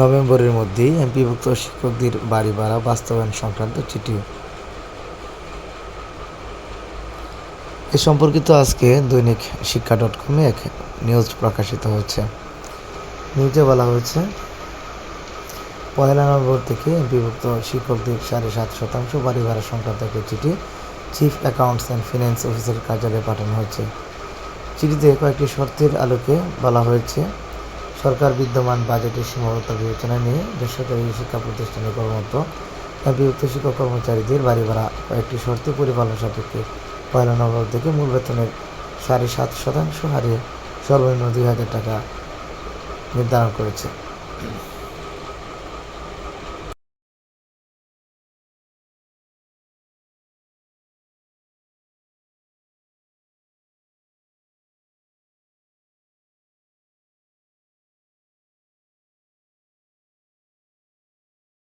নভেম্বরের মধ্যেই এমপিভুক্ত শিক্ষকদের বাড়ি ভাড়া বাস্তবায়ন সংক্রান্ত চিঠি। এ সম্পর্কিত আজকে দৈনিক শিক্ষা ডট কমে এক নিউজ প্রকাশিত হয়েছে। নিউজে বলা হয়েছে, পয়লা নভেম্বর থেকে এমপিভুক্ত শিক্ষকদের সাড়ে সাত শতাংশ বাড়ি ভাড়া সংক্রান্ত একটি চিঠি চিফ অ্যাকাউন্টস অ্যান্ড ফিন্যান্স অফিসের কার্যালয়ে পাঠানো হয়েছে। চিঠিতে কয়েকটি শর্তের আলোকে বলা হয়েছে সরকার বিদ্যমান বাজেটের সীমাবদ্ধতা বিবেচনা নিয়ে বেসরকারি শিক্ষা প্রতিষ্ঠানে কর্মরত উচ্চ শিক্ষক কর্মচারীদের বাড়ি ভাড়া কয়েকটি শর্তে পরিপালন সাপেক্ষে পয়লা নভেম্বর থেকে মূল বেতনের সাড়ে সাত শতাংশ হারে সর্বনিম্ন দুই হাজার টাকা নির্ধারণ করেছে।